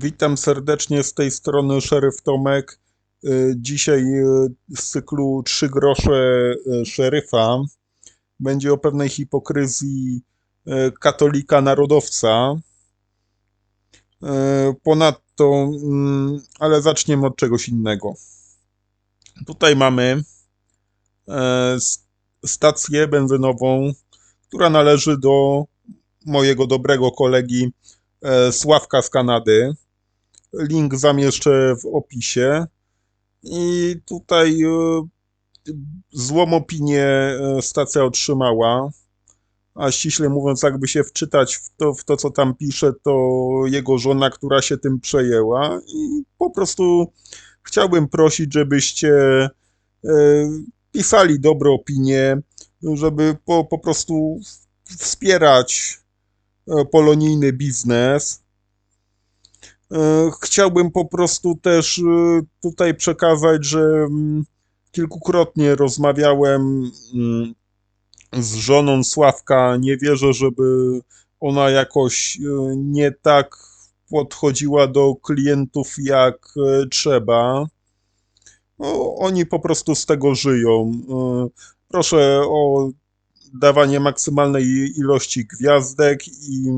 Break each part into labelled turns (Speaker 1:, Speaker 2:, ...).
Speaker 1: Witam serdecznie z tej strony Szeryf Tomek. Y, Dzisiaj y, z cyklu Trzy grosze y, szeryfa będzie o pewnej hipokryzji katolika narodowca. Ponadto, mm, ale zaczniemy od czegoś innego. Tutaj mamy stację benzynową, która należy do mojego dobrego kolegi Sławka z Kanady. Link zamieszczę w opisie. I tutaj e, złą opinię e, stacja otrzymała. A ściśle mówiąc, jakby się wczytać w to, w to, co tam pisze, to jego żona, która się tym przejęła. I po prostu chciałbym prosić, żebyście e, pisali dobre opinie, żeby po, po prostu wspierać polonijny biznes. E, Chciałbym po prostu też e, tutaj przekazać, że mm, kilkukrotnie rozmawiałem mm, z żoną Sławka. Nie wierzę, żeby ona jakoś e, nie tak podchodziła do klientów jak trzeba. No, oni po prostu z tego żyją. Proszę o dawanie maksymalnej ilości gwiazdek i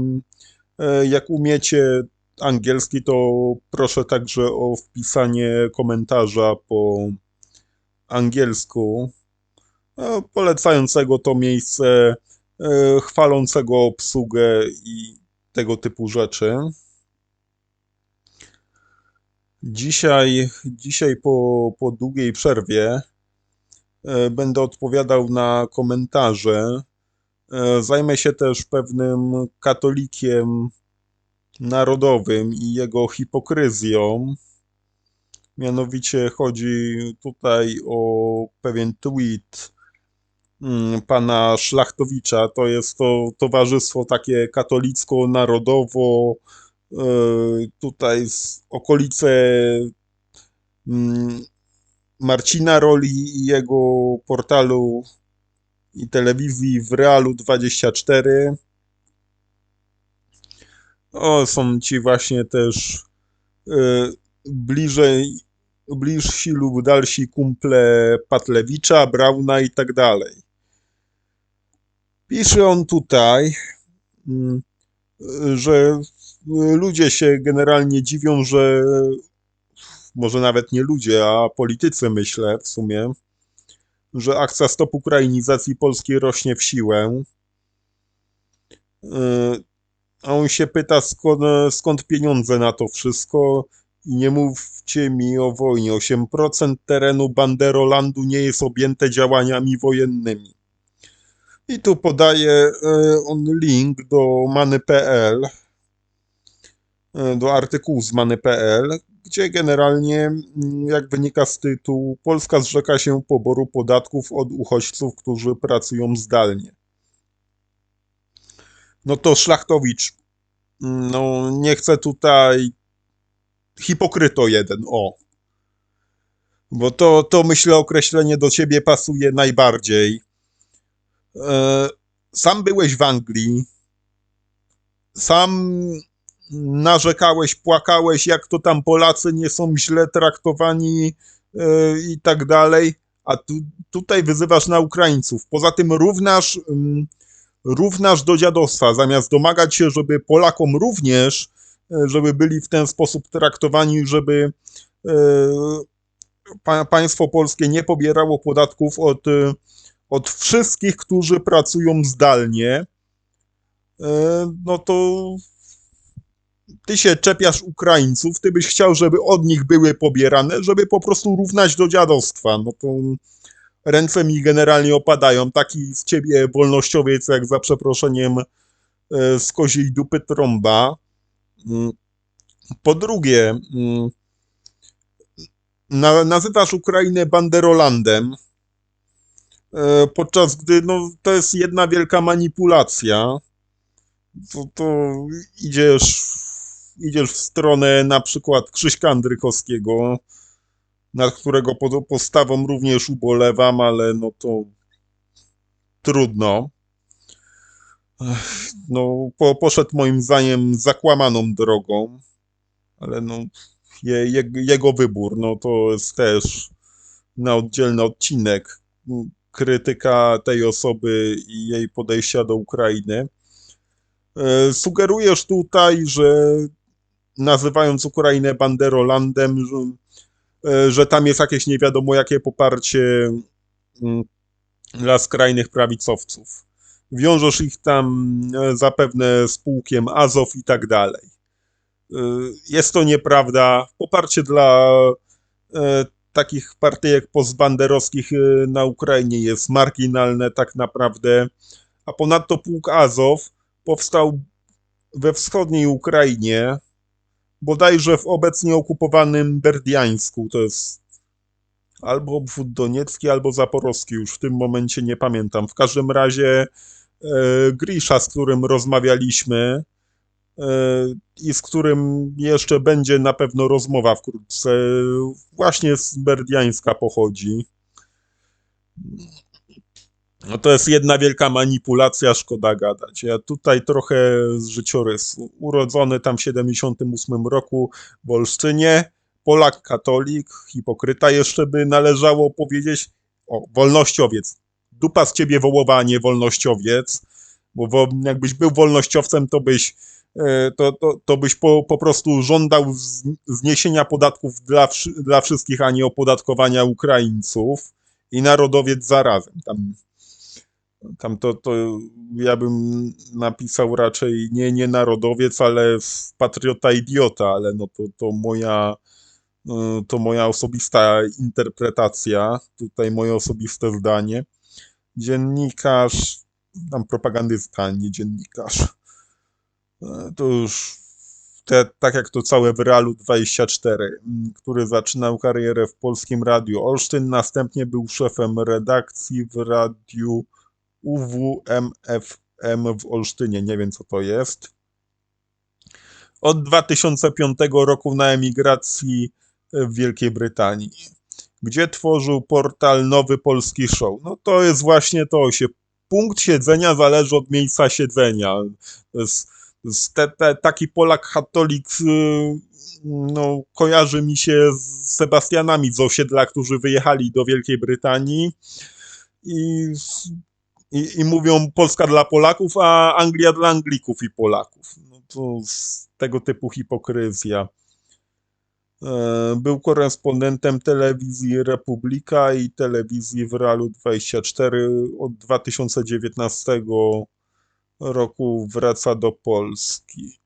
Speaker 1: jak umiecie angielski, to proszę także o wpisanie komentarza po angielsku, e, polecającego to miejsce, e, chwalącego obsługę i tego typu rzeczy. Dzisiaj, dzisiaj po, po długiej przerwie e, będę odpowiadał na komentarze. Zajmę się też pewnym katolikiem narodowym i jego hipokryzją. Mianowicie chodzi tutaj o pewien tweet mm, pana Szlachtowicza. To jest to towarzystwo takie katolicko-narodowo, e, tutaj z okolice mm, Marcina Roli i jego portalu i telewizji w Realu 24. O, są ci właśnie też e, bliżej, bliżsi lub dalsi kumple Patlewicza, Brauna i tak dalej. Pisze on tutaj, mm, że ludzie się generalnie dziwią, że może nawet nie ludzie, a politycy myślę w sumie, że akcja Stop Ukrainizacji Polski rośnie w siłę. E, A on się pyta, skąd, skąd pieniądze na to wszystko i nie mówcie mi o wojnie. 8% terenu Banderolandu nie jest objęte działaniami wojennymi. I tu podaje e, on link do many.pl, e, do artykułu z many.pl, gdzie generalnie, jak wynika z tytułu, Polska zrzeka się poboru podatków od uchodźców, którzy pracują zdalnie. No to Szlachtowicz, no nie chcę tutaj hipokryto jeden, o. Bo to, to myślę określenie do ciebie pasuje najbardziej. E, Sam byłeś w Anglii, sam narzekałeś, płakałeś, jak to tam Polacy nie są źle traktowani e, i tak dalej, a tu, tutaj wyzywasz na Ukraińców. Poza tym równasz, mm, równasz do dziadostwa, zamiast domagać się, żeby Polakom również, e, żeby byli w ten sposób traktowani, żeby e, pa, państwo polskie nie pobierało podatków od, e, od wszystkich, którzy pracują zdalnie, no to ty się czepiasz Ukraińców, ty byś chciał, żeby od nich były pobierane, żeby po prostu równać do dziadostwa. No to ręce mi generalnie opadają. Taki z ciebie wolnościowiec, jak za przeproszeniem e, z koziej dupy trąba. Mm. Po drugie, mm, na, nazywasz Ukrainę banderolandem, e, podczas gdy no, to jest jedna wielka manipulacja. To, to idziesz, idziesz w stronę na przykład Krzyśka Andrykowskiego, nad którego postawą również ubolewam, ale no to trudno. No, po, poszedł moim zdaniem zakłamaną drogą. ale no, je, je, jego wybór, no to jest też na oddzielny odcinek krytyka tej osoby i jej podejścia do Ukrainy. E, sugerujesz tutaj, że nazywając Ukrainę Banderolandem, że, e, że tam jest jakieś nie wiadomo jakie poparcie mm, dla skrajnych prawicowców. Wiążesz ich tam e, zapewne z pułkiem Azow i tak dalej. Jest to nieprawda. Poparcie dla takich partyjek postbanderowskich na Ukrainie jest marginalne tak naprawdę, a ponadto pułk Azow powstał we wschodniej Ukrainie, bodajże w obecnie okupowanym Berdiańsku, to jest albo obwód doniecki, albo zaporowski, już w tym momencie nie pamiętam. W każdym razie e, Grisza, z którym rozmawialiśmy e, i z którym jeszcze będzie na pewno rozmowa wkrótce, właśnie z Berdiańska pochodzi. No to jest jedna wielka manipulacja, szkoda gadać. Ja tutaj trochę z życiorysu. Urodzony tam w 78 roku w Olsztynie, Polak katolik, hipokryta jeszcze by należało powiedzieć, o, wolnościowiec. Dupa z ciebie wołowa, a nie wolnościowiec, bo jakbyś był wolnościowcem, to byś e, to, to, to byś po, po prostu żądał zniesienia podatków dla, dla wszystkich, a nie opodatkowania Ukraińców i narodowiec zarazem. Tam tam to, to ja bym napisał raczej nie, nie narodowiec, ale patriota idiota, ale no to, to moja no, to moja osobista interpretacja, tutaj moje osobiste zdanie. Dziennikarz, tam propagandysta, nie dziennikarz. E, to już te, tak jak to całe w Realu 24, który zaczynał karierę w Polskim Radiu Olsztyn, następnie był szefem redakcji w Radiu UWMFM w Olsztynie. Nie wiem, co to jest. Od 2005 roku na emigracji w Wielkiej Brytanii, gdzie tworzył portal Nowy Polski Show. No to jest właśnie to się. Punkt siedzenia zależy od miejsca siedzenia. Z, te, te, taki Polak katolik no, kojarzy mi się z Sebastianami z osiedla, którzy wyjechali do Wielkiej Brytanii i i, i mówią Polska dla Polaków, a Anglia dla Anglików i Polaków. No to tego typu hipokryzja. E, był korespondentem telewizji Republika i telewizji w Realu 24. Od 2019 roku wraca do Polski.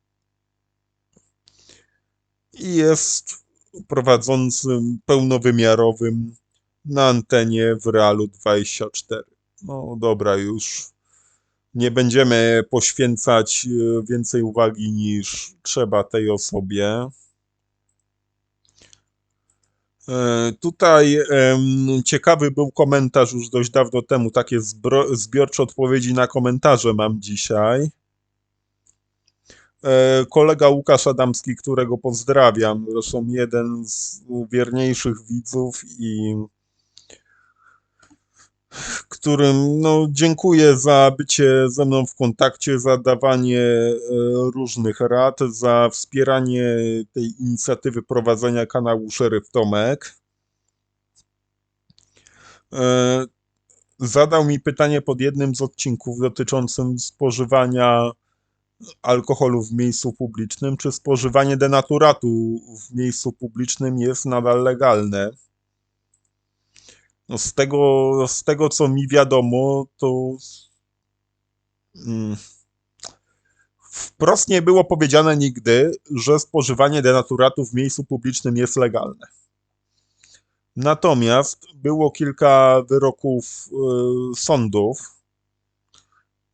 Speaker 1: I jest prowadzącym pełnowymiarowym na antenie w Realu 24 no dobra, już nie będziemy poświęcać e, więcej uwagi niż trzeba tej osobie. E, tutaj ciekawy był komentarz już dość dawno temu. Takie zbiorcze odpowiedzi na komentarze mam dzisiaj. E, kolega Łukasz Adamski, którego pozdrawiam, zresztą jeden z wierniejszych widzów i którym no, dziękuję za bycie ze mną w kontakcie, za dawanie e, różnych rad, za wspieranie tej inicjatywy prowadzenia kanału Szeryf Tomek. E, zadał mi pytanie pod jednym z odcinków dotyczącym spożywania alkoholu w miejscu publicznym, czy spożywanie denaturatu w miejscu publicznym jest nadal legalne. No z, tego, z tego, co mi wiadomo, to hmm, wprost nie było powiedziane nigdy, że spożywanie denaturatów w miejscu publicznym jest legalne. Natomiast było kilka wyroków y, sądów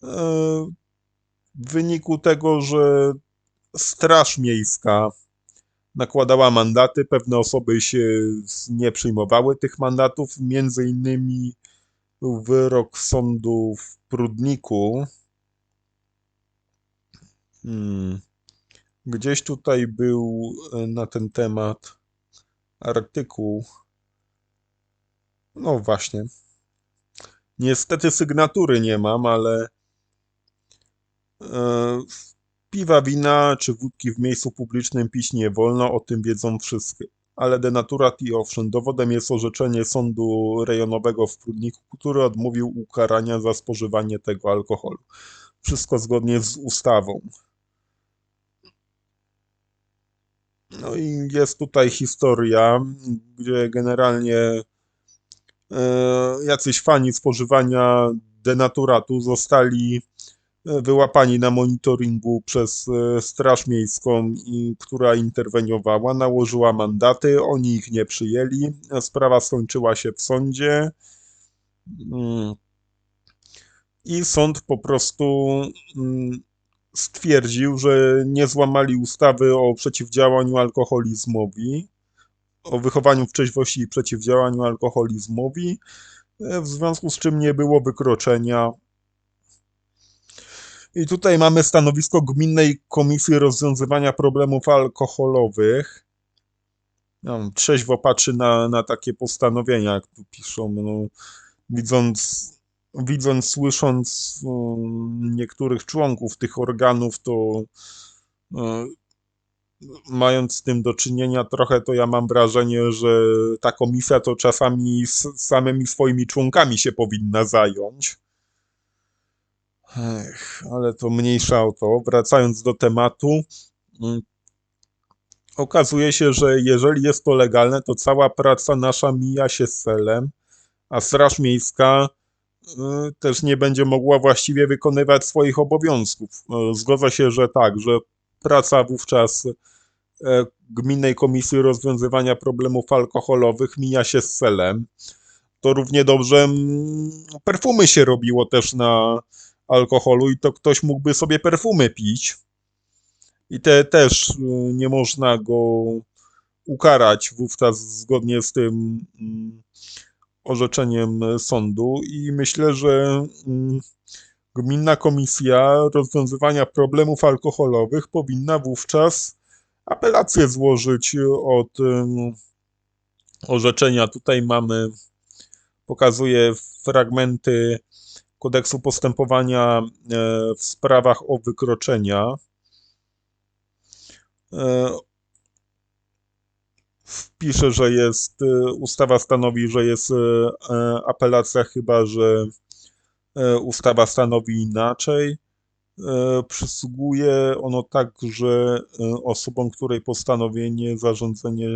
Speaker 1: y, w wyniku tego, że Straż Miejska nakładała mandaty, pewne osoby się nie przyjmowały tych mandatów, między innymi był wyrok sądu w Prudniku. Hmm. Gdzieś tutaj był e, na ten temat artykuł. No właśnie. Niestety sygnatury nie mam, ale e, Piwa, wina czy wódki w miejscu publicznym pić nie wolno, o tym wiedzą wszyscy. Ale denaturat i owszem, dowodem jest orzeczenie sądu rejonowego w Prudniku, który odmówił ukarania za spożywanie tego alkoholu. Wszystko zgodnie z ustawą. No i jest tutaj historia, gdzie generalnie e, jacyś fani spożywania denaturatu zostali wyłapani na monitoringu przez e, Straż Miejską, która interweniowała, nałożyła mandaty, oni ich nie przyjęli. Sprawa skończyła się w sądzie. Mm. I sąd po prostu mm, stwierdził, że nie złamali ustawy o przeciwdziałaniu alkoholizmowi, o wychowaniu w trzeźwości i przeciwdziałaniu alkoholizmowi, w związku z czym nie było wykroczenia. I tutaj mamy stanowisko Gminnej Komisji Rozwiązywania Problemów Alkoholowych. No, trzeźwo patrzy na, na takie postanowienia, jak tu piszą, no, widząc widząc, słysząc um, niektórych członków tych organów, to um, mając z tym do czynienia trochę, to ja mam wrażenie, że ta komisja to czasami z samymi swoimi członkami się powinna zająć. Ech, ale to mniejsza o to. Wracając do tematu, um, okazuje się, że jeżeli jest to legalne, to cała praca nasza mija się z celem, a Straż Miejska Y, też nie będzie mogła właściwie wykonywać swoich obowiązków. Y, zgodzę się, że tak, że praca wówczas e, Gminnej Komisji Rozwiązywania Problemów Alkoholowych mija się z celem. To równie dobrze mm, perfumy się robiło też na alkoholu i to ktoś mógłby sobie perfumy pić. I te też y, nie można go ukarać wówczas zgodnie z tym mm, orzeczeniem sądu i myślę, że mm, Gminna Komisja Rozwiązywania Problemów Alkoholowych powinna wówczas apelację złożyć od orzeczenia. Tutaj mamy, pokazuję fragmenty kodeksu postępowania e, w sprawach o wykroczenia. E, wpiszę, że jest, y, ustawa stanowi, że jest e, apelacja, chyba że e, ustawa stanowi inaczej. E, przysługuje ono także osobom, której postanowienie, zarządzenie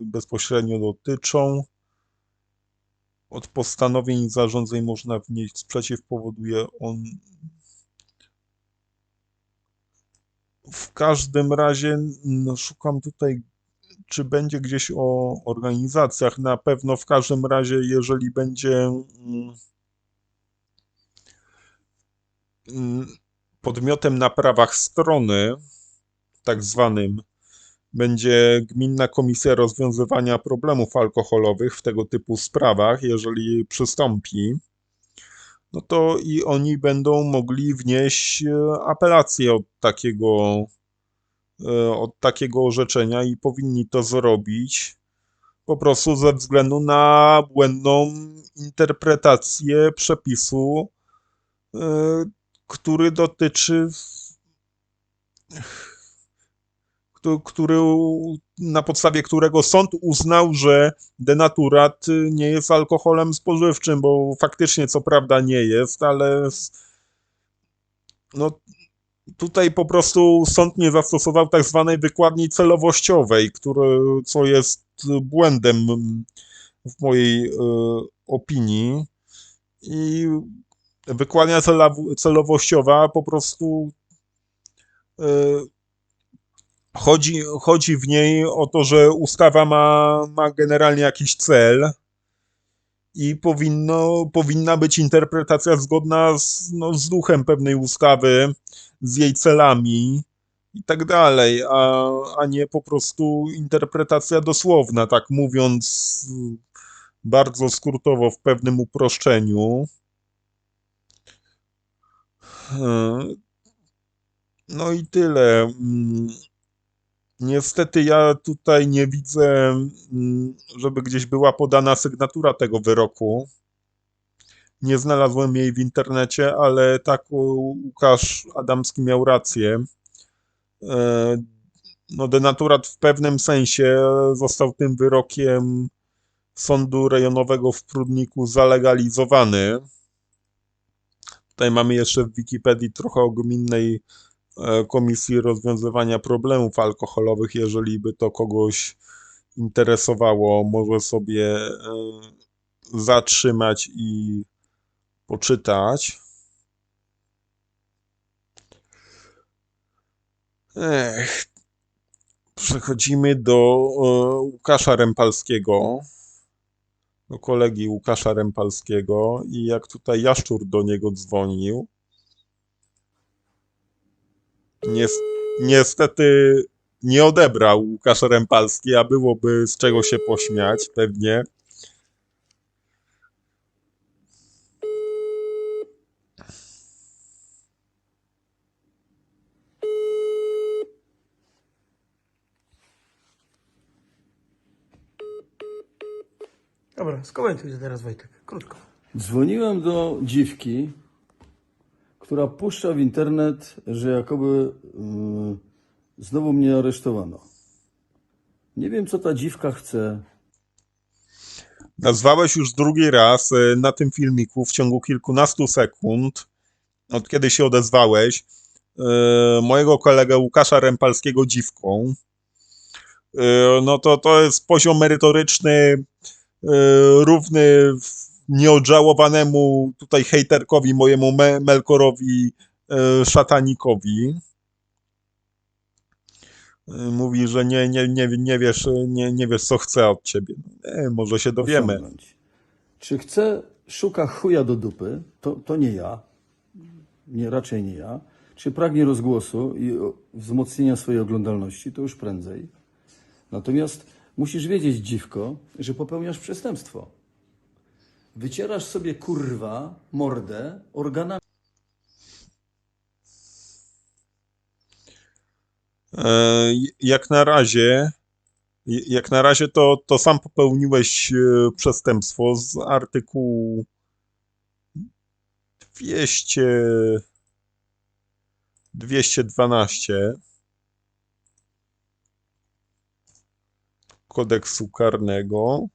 Speaker 1: bezpośrednio dotyczą. Od postanowień i zarządzeń można wnieść sprzeciw, powoduje on w każdym razie no, szukam tutaj czy będzie gdzieś o organizacjach? Na pewno w każdym razie, jeżeli będzie mm, mm, podmiotem na prawach strony, tak zwanym, będzie Gminna Komisja Rozwiązywania Problemów Alkoholowych w tego typu sprawach, jeżeli przystąpi, no to i oni będą mogli wnieść e, apelację od takiego E, od takiego orzeczenia i powinni to zrobić po prostu ze względu na błędną interpretację przepisu, e, który dotyczy który, na podstawie którego sąd uznał, że denaturat nie jest alkoholem spożywczym, bo faktycznie co prawda nie jest, ale no, tutaj po prostu sąd nie zastosował tak zwanej wykładni celowościowej, które, co jest błędem w mojej y, opinii. I wykładnia celowościowa po prostu y, chodzi, chodzi w niej o to, że ustawa ma, ma generalnie jakiś cel i powinno, powinna być interpretacja zgodna z, no, z duchem pewnej ustawy, z jej celami i tak dalej, a, a nie po prostu interpretacja dosłowna, tak mówiąc bardzo skrótowo w pewnym uproszczeniu. No i tyle. Niestety ja tutaj nie widzę, mm, żeby gdzieś była podana sygnatura tego wyroku. Nie znalazłem jej w internecie, ale tak Łukasz Adamski miał rację, e, no denaturat w pewnym sensie został tym wyrokiem sądu rejonowego w Prudniku zalegalizowany. Tutaj mamy jeszcze w Wikipedii trochę o gminnej komisji rozwiązywania problemów alkoholowych. Jeżeli by to kogoś interesowało, może sobie e, zatrzymać i poczytać. Ech, przechodzimy do e, Łukasza Rempalskiego, do kolegi Łukasza Rempalskiego i jak tutaj Jaszczur do niego dzwonił, nies- niestety nie odebrał Łukasz Rempalski, a byłoby z czego się pośmiać pewnie.
Speaker 2: Dobra, skomentuj to teraz Wojtek, krótko.
Speaker 3: Dzwoniłem do dziwki, która puszcza w internet, że jakoby yy, znowu mnie aresztowano. Nie wiem, co ta dziwka chce.
Speaker 1: Nazwałeś już drugi raz e, na tym filmiku w ciągu kilkunastu sekund, od kiedy się odezwałeś, e, mojego kolegę Łukasza Rempalskiego dziwką. E, No to to jest poziom merytoryczny równy w- nieodżałowanemu tutaj hejterkowi, mojemu Me- Melkorowi e, Szatanikowi. E, Mówi, że nie, nie, nie, nie, wiesz, nie, nie wiesz, co chce od ciebie. E, może się dowiemy.
Speaker 3: osiągnąć. Czy chce, szuka chuja do dupy, to, to nie ja. Nie, raczej nie ja. Czy pragnie rozgłosu i wzmocnienia swojej oglądalności, to już prędzej. Natomiast musisz wiedzieć, dziwko, że popełniasz przestępstwo. Wycierasz sobie kurwa mordę organami.
Speaker 1: E, Jak na razie, jak na razie to, to sam popełniłeś e, przestępstwo z artykułu 200, 212 kodeksu karnego.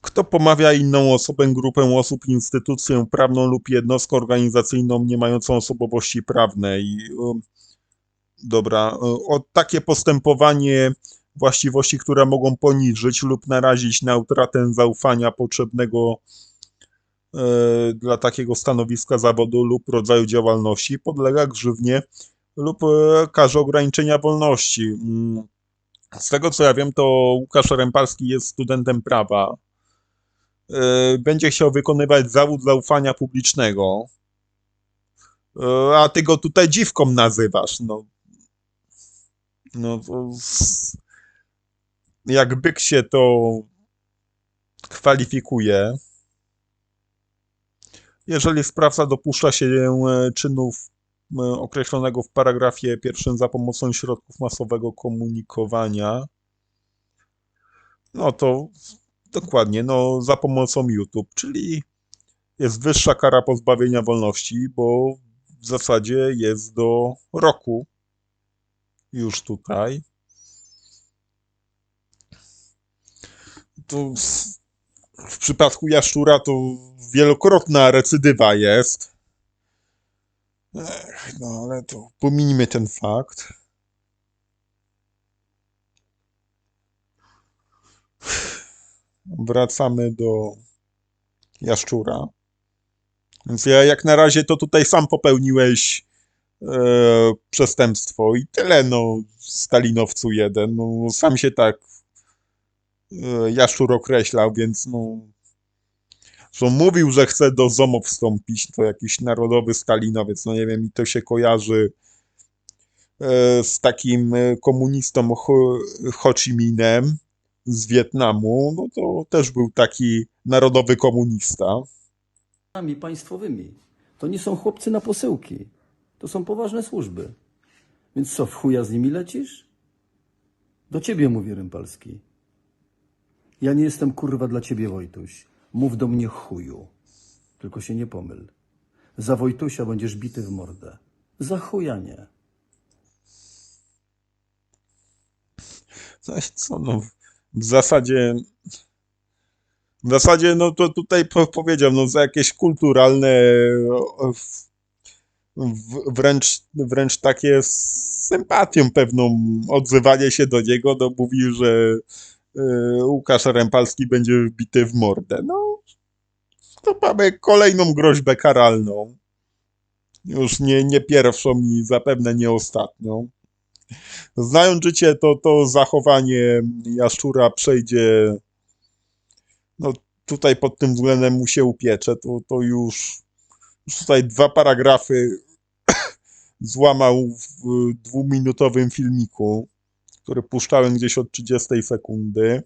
Speaker 1: Kto pomawia inną osobę, grupę osób, instytucję prawną lub jednostkę organizacyjną nie mającą osobowości prawnej? Um, Dobra, o takie postępowanie właściwości, które mogą poniżyć lub narazić na utratę zaufania potrzebnego e, dla takiego stanowiska zawodu lub rodzaju działalności, podlega grzywnie lub e, karze ograniczenia wolności. Mm, Z tego co ja wiem, to Łukasz Rempalski jest studentem prawa będzie chciał wykonywać zawód zaufania publicznego, e, a ty go tutaj dziwką nazywasz, no. No, jak byk się to kwalifikuje. Jeżeli sprawca dopuszcza się e, czynów e, określonego w paragrafie pierwszym za pomocą środków masowego komunikowania, no to Dokładnie, no za pomocą YouTube, czyli jest wyższa kara pozbawienia wolności, bo w zasadzie jest do roku już tutaj. To w- przypadku jaszczura to wielokrotna recydywa jest. Ech, no ale to pominijmy ten fakt. Wracamy do jaszczura. Więc ja jak na razie to tutaj sam popełniłeś e, przestępstwo i tyle, no, Stalinowcu jeden. No, sam się tak e, jaszczur określał, więc no, że mówił, że chce do ZOMO wstąpić, to jakiś narodowy Stalinowiec, no nie wiem, mi to się kojarzy e, z takim e, komunistą Ho, Ho Chi Minh z Wietnamu, no to też był taki narodowy komunista.
Speaker 3: państwowymi. To nie są chłopcy na posyłki. To są poważne służby. Więc co, w chuja z nimi lecisz? Do ciebie mówi Rympalski. Ja nie jestem kurwa dla ciebie, Wojtuś. Mów do mnie chuju. Tylko się nie pomyl. Za Wojtusia będziesz bity w mordę. Za chuja nie.
Speaker 1: I co, no, w zasadzie, w zasadzie, no to tutaj po, powiedział, no za jakieś kulturalne, wręcz, wręcz takie z sympatią pewną odzywanie się do niego, no mówi, że y, Łukasz Rempalski będzie wbity w mordę. No, to mamy kolejną groźbę karalną. Już nie, nie pierwszą i zapewne nie ostatnią. Znając życie, to, to zachowanie jaszczura przejdzie. No tutaj pod tym względem mu się upiecze. To, to już, już tutaj dwa paragrafy złamał w dwuminutowym filmiku, który puszczałem gdzieś od 30 sekundy.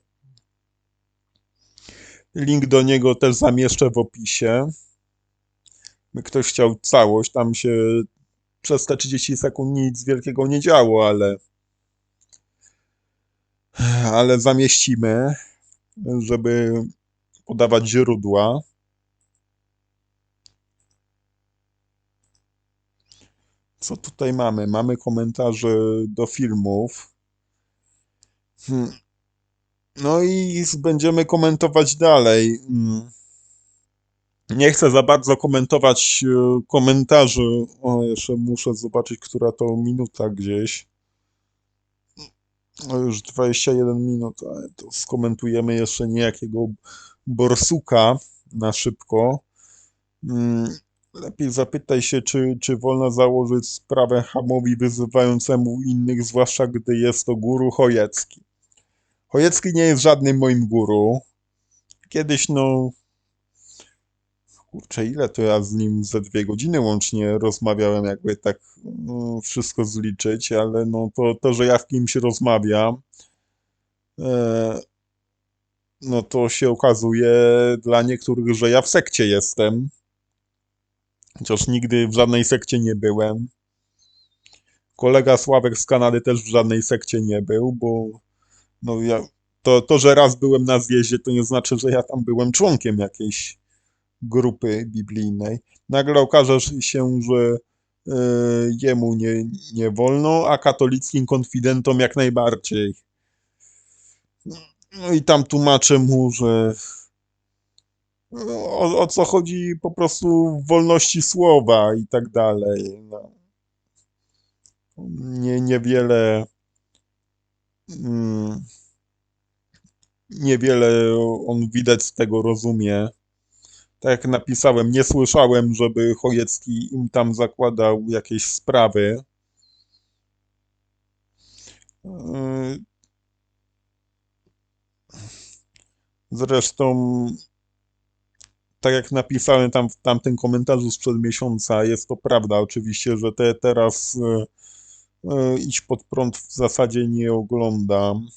Speaker 1: Link do niego też zamieszczę w opisie. Ktoś chciał całość, tam się przez te 30 sekund nic wielkiego nie działo, ale ale zamieścimy, żeby podawać źródła. Co tutaj mamy? Mamy komentarze do filmów. Hmm. No i będziemy komentować dalej. Hmm. Nie chcę za bardzo komentować e, komentarzy. O, jeszcze muszę zobaczyć, która to minuta gdzieś. O, już 21 minut, ale to skomentujemy jeszcze niejakiego borsuka na szybko. Mm, Lepiej zapytaj się, czy, czy wolno założyć sprawę hamowi wyzywającemu innych, zwłaszcza gdy jest to guru Chojecki. Chojecki nie jest żadnym moim guru. Kiedyś, no, kurczę, ile to ja z nim ze dwie godziny łącznie rozmawiałem, jakby tak no, wszystko zliczyć, ale no to, to, że ja z kimś rozmawiam, e, no to się okazuje dla niektórych, że ja w sekcie jestem. Chociaż nigdy w żadnej sekcie nie byłem. Kolega Sławek z Kanady też w żadnej sekcie nie był, bo no ja, to, to, że raz byłem na zjeździe, to nie znaczy, że ja tam byłem członkiem jakiejś grupy biblijnej. Nagle okaże się, że e, jemu nie, nie wolno, a katolickim konfidentom jak najbardziej. No i tam tłumaczę mu, że o, o co chodzi po prostu w wolności słowa i tak dalej. No. Nie, niewiele mm, niewiele on widać z tego rozumie. Tak jak napisałem, nie słyszałem, żeby Chojecki im tam zakładał jakieś sprawy. Yy, Zresztą, tak jak napisałem tam w tamtym komentarzu sprzed miesiąca, jest to prawda oczywiście, że te teraz e, e, iść pod prąd w zasadzie nie oglądam.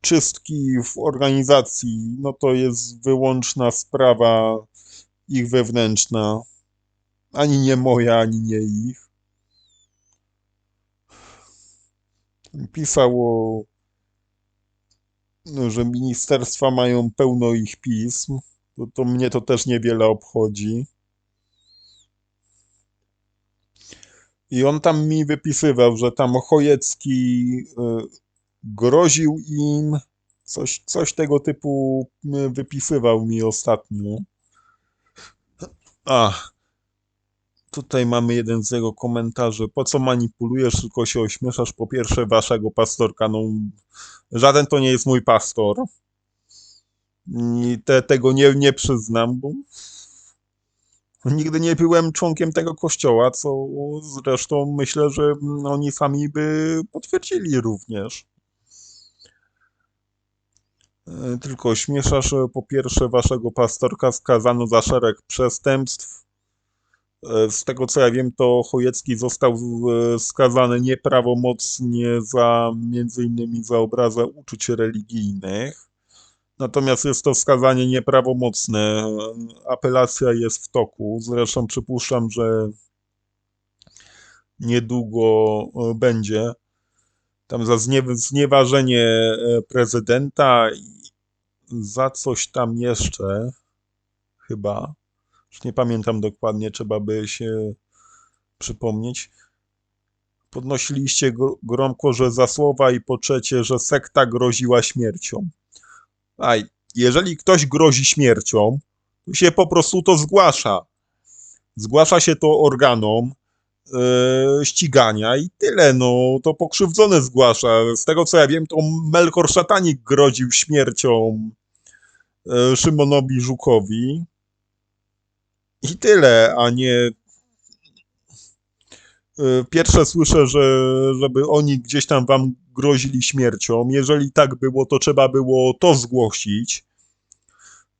Speaker 1: Czystki w organizacji, no to jest wyłączna sprawa ich wewnętrzna. Ani nie moja, ani nie ich. Pisało, że ministerstwa mają pełno ich pism. To, to mnie to też niewiele obchodzi. I on tam mi wypisywał, że tam Chojecki y, groził im, coś, coś tego typu wypisywał mi ostatnio. A, tutaj mamy jeden z jego komentarzy. Po co manipulujesz, tylko się ośmieszasz? Po pierwsze, waszego pastorka. No, żaden to nie jest mój pastor. I te, tego nie, nie przyznam, bo nigdy nie byłem członkiem tego kościoła, co zresztą myślę, że oni sami by potwierdzili również. E, Tylko ośmieszasz e, po pierwsze waszego pastorka skazano za szereg przestępstw. E, Z tego co ja wiem, to Chojecki został skazany nieprawomocnie za między innymi za obrazę uczuć religijnych. Natomiast jest to skazanie nieprawomocne. Apelacja jest w toku. Zresztą przypuszczam, że niedługo będzie. Tam za znie- znieważenie prezydenta za coś tam jeszcze chyba. Już nie pamiętam dokładnie, trzeba by się przypomnieć. Podnosiliście gr- gromko, że za słowa i po trzecie, że sekta groziła śmiercią. Aj, jeżeli ktoś grozi śmiercią, to się po prostu to zgłasza. Zgłasza się to organom e, ścigania i tyle, no to pokrzywdzony zgłasza. Z tego co ja wiem, to Melkor Szatanik groził śmiercią Szymonowi Żukowi i tyle, a nie e, pierwsze słyszę, że żeby oni gdzieś tam wam grozili śmiercią. Jeżeli tak było, to trzeba było to zgłosić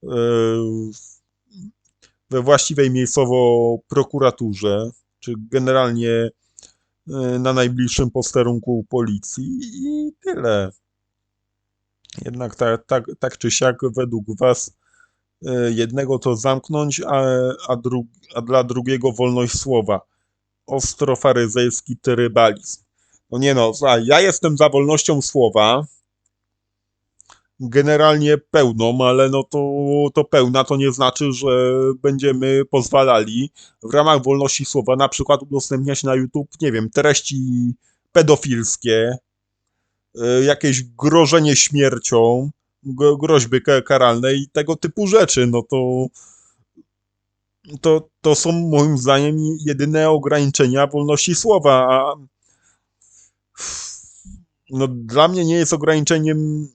Speaker 1: e, we właściwej miejscowo prokuraturze, czy generalnie e, na najbliższym posterunku policji i tyle. Jednak tak, tak, tak czy siak według was e, jednego to zamknąć, a, a, dru, a dla drugiego wolność słowa. Ostrofaryzejski trybalizm. No nie no, ja jestem za wolnością słowa, generalnie pełną, ale no to, to pełna to nie znaczy, że będziemy pozwalali w ramach wolności słowa na przykład udostępniać na YouTube, nie wiem, treści pedofilskie, jakieś grożenie śmiercią, gro- groźby ka- karalne i tego typu rzeczy, no to to, to są moim zdaniem jedyne ograniczenia wolności słowa, a no, dla mnie nie jest ograniczeniem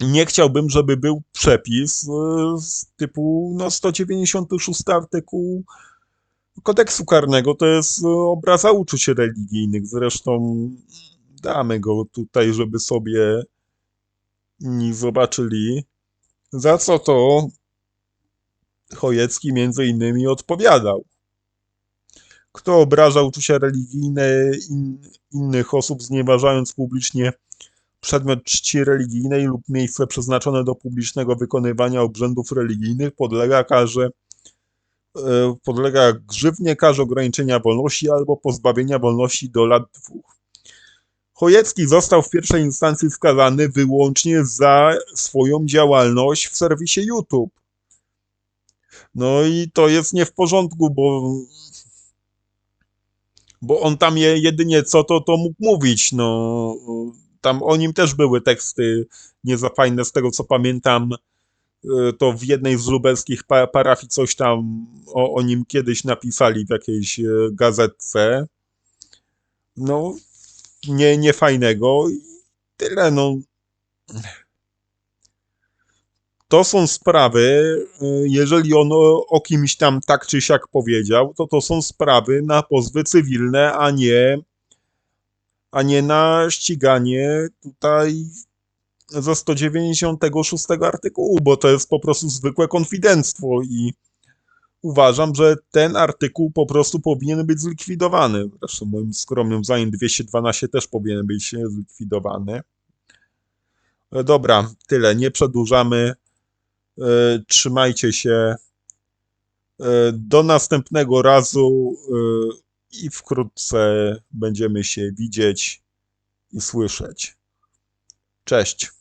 Speaker 1: nie chciałbym, żeby był przepis e, z typu no, 196 artykuł kodeksu karnego. To jest e, obraza uczuć religijnych. Zresztą damy go tutaj, żeby sobie zobaczyli. Za co to Chojecki między innymi odpowiadał. Kto obraża uczucia religijne in, innych osób, znieważając publicznie przedmiot czci religijnej lub miejsce przeznaczone do publicznego wykonywania obrzędów religijnych podlega karze e, podlega grzywnie, karze ograniczenia wolności albo pozbawienia wolności do lat dwóch. Chojecki został w pierwszej instancji skazany wyłącznie za swoją działalność w serwisie YouTube. No i to jest nie w porządku, bo bo on tam je, jedynie co to, to mógł mówić, no tam o nim też były teksty nie za fajne, z tego co pamiętam, y, to w jednej z lubelskich pa parafii coś tam o, o nim kiedyś napisali w jakiejś y, gazetce. No, nie, nie fajnego i tyle, no. To są sprawy, y, jeżeli on o kimś tam tak czy siak powiedział, to to są sprawy na pozwy cywilne, a nie a nie na ściganie tutaj ze 196 artykułu, bo to jest po prostu zwykłe konfidenctwo i uważam, że ten artykuł po prostu powinien być zlikwidowany. Zresztą moim skromnym zdaniem 212 też powinien być zlikwidowany. E, Dobra, tyle, nie przedłużamy. E, Trzymajcie się. E, Do następnego razu i wkrótce będziemy się widzieć i słyszeć. Cześć.